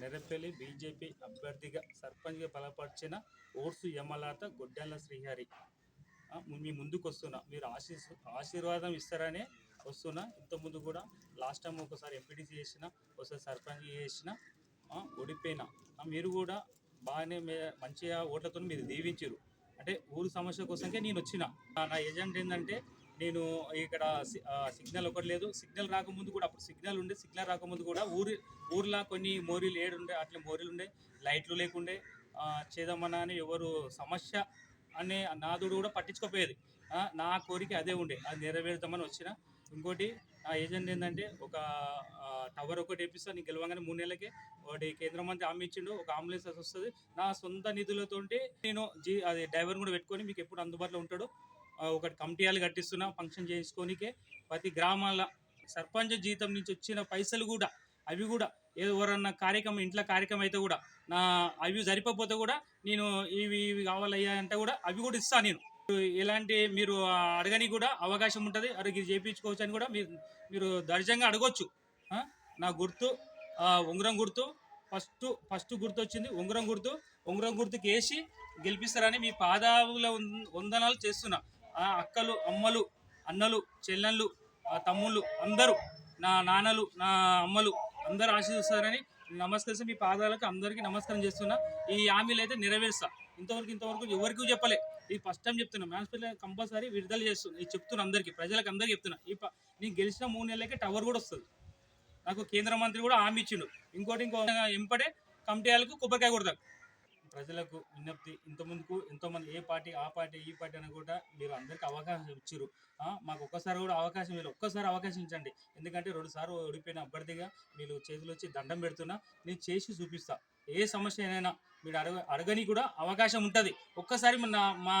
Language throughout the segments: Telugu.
నెరపెల్లి బీజేపీ అభ్యర్థిగా సర్పంచ్గా బలపరిచిన ఓర్సు యమలాత గొడ్డెల శ్రీహరి. మీ ముందుకు వస్తున్నా మీరు ఆశీస్ ఆశీర్వాదం ఇస్తారనే వస్తున్నా. ఇంతకుముందు కూడా లాస్ట్ టైం ఒకసారి ఎంపీటీసీ చేసిన ఒకసారి సర్పంచ్ చేసిన ఓడిపోయినా. మీరు కూడా బాగానే మంచిగా ఓట్లతో మీరు దీవించారు అంటే ఊరు సమస్య కోసంకే నేను వచ్చిన. నా ఏజెంట్ ఏంటంటే నేను ఇక్కడ సిగ్నల్ ఒకటి లేదు. సిగ్నల్ రాకముందు కూడా అప్పుడు సిగ్నల్ ఉండే సిగ్నల్ రాకముందు కూడా ఊరి ఊర్లో కొన్ని మోరీలు ఏడు ఉండే అట్లా మోరీలు ఉండే లైట్లు లేకుండే చేద్దామన్నా అని ఎవరు సమస్య అనే నాదుడు కూడా పట్టించుకోపోయేది. నా కోరిక అదే ఉండే అది నెరవేరుతామని వచ్చిన. ఇంకోటి నా ఏజెంట్ ఏంటంటే ఒక టవర్ ఒకటి వేపిస్తా నీకు గెలవగానే మూడు నెలలకే ఒకటి కేంద్ర మంత్రి హామీ ఇచ్చిండు ఒక అంబులెన్స్ వస్తుంది. నా సొంత నిధులతోటి నేను జీ అది డ్రైవర్ కూడా పెట్టుకొని మీకు ఎప్పుడు అందుబాటులో ఉంటాడు ఒకటి కమిటీలు కట్టిస్తున్నాం ఫంక్షన్ చేసుకోనికే ప్రతి గ్రామాల సర్పంచ్ జీతం నుంచి వచ్చిన పైసలు కూడా అవి కూడా ఎవరన్నా కార్యక్రమం ఇంట్లో కార్యక్రమం అయితే కూడా నా అవి సరిపోతే కూడా నేను ఇవి ఇవి కావాలయ్యా అంటే కూడా అవి కూడా ఇస్తాను నేను. ఎలాంటి మీరు అడగని కూడా అవకాశం ఉంటుంది. అడిగి చేయించుకోవచ్చు అని కూడా మీరు మీరు దర్జంగా అడగొచ్చు. నా గుర్తు ఉంగరం గుర్తు ఫస్ట్ ఫస్ట్ గుర్తు వచ్చింది ఉంగరం గుర్తు. ఉంగరం గుర్తుకి వేసి గెలిపిస్తారని మీ పాదాల వందనాలు చేస్తున్నా. అక్కలు అమ్మలు అన్నలు చెల్లెళ్ళు తమ్ముళ్ళు అందరూ నా నాన్నలు నా అమ్మలు అందరూ ఆశీర్వస్తారని నమస్కరిస్తే మీ పాదాలకు అందరికీ నమస్కారం చేస్తున్నా. ఈ హామీలు అయితే నెరవేరుస్తా. ఇంతవరకు ఇంతవరకు ఎవరికి చెప్పలే. ఇది ఫస్ట్ టైం చెప్తున్నా. మ్యాన్స్పిల్ కంపల్సరీ విడుదల చేస్తున్నా. ఇది చెప్తున్నా అందరికీ ప్రజలకు అందరికీ చెప్తున్నా. ఈ నేను గెలిచిన మూడు నెలలకే టవర్ కూడా వస్తుంది. నాకు కేంద్ర మంత్రి కూడా హామీ ఇచ్చిండు. ఇంకోటి ఇంకో ఎంపడే వాళ్ళకు కొబ్బరికాయ కొడతారు ప్రజలకు విజ్ఞప్తి. ఇంత ఎంతోమంది ఏ పార్టీ ఆ పార్టీ ఈ పార్టీ అని కూడా మీరు అందరికీ అవకాశం ఇచ్చారు. మాకు ఒక్కసారి కూడా అవకాశం మీరు ఒక్కసారి అవకాశం ఇచ్చండి. ఎందుకంటే రెండు సార్లు ఓడిపోయిన అభ్యర్థిగా మీరు చేతులు వచ్చి దండం పెడుతున్నా నేను చేసి చూపిస్తా. ఏ సమస్య అయినా మీరు అడగ అడగని కూడా అవకాశం ఉంటుంది. ఒక్కసారి మన మా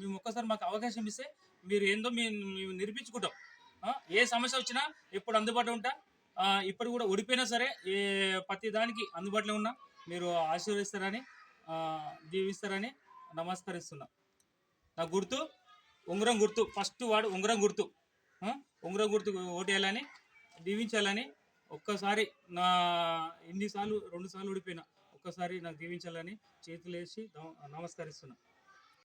మేము ఒక్కసారి మాకు అవకాశం ఇస్తే మీరు ఏందో మేము మేము నిరూపించుకుంటాం. ఏ సమస్య వచ్చినా ఎప్పుడు అందుబాటులో ఉంటా. ఇప్పుడు కూడా ఓడిపోయినా సరే ఏ ప్రతి దానికి అందుబాటులో ఉన్నా మీరు ఆశీర్వదిస్తారని జీవిస్తారని దీవిస్తారని నమస్కరిస్తున్నా. నా గుర్తు ఉంగరం గుర్తు ఫస్ట్ వాడు ఉంగరం గుర్తు. ఉంగరం గుర్తు ఓటేయాలని దీవించాలని ఒక్కసారి నా ఎన్నిసార్లు రెండుసార్లు ఓడిపోయినా ఒక్కసారి నాకు దీవించాలని చేతులేసి నమస్కరిస్తున్నా.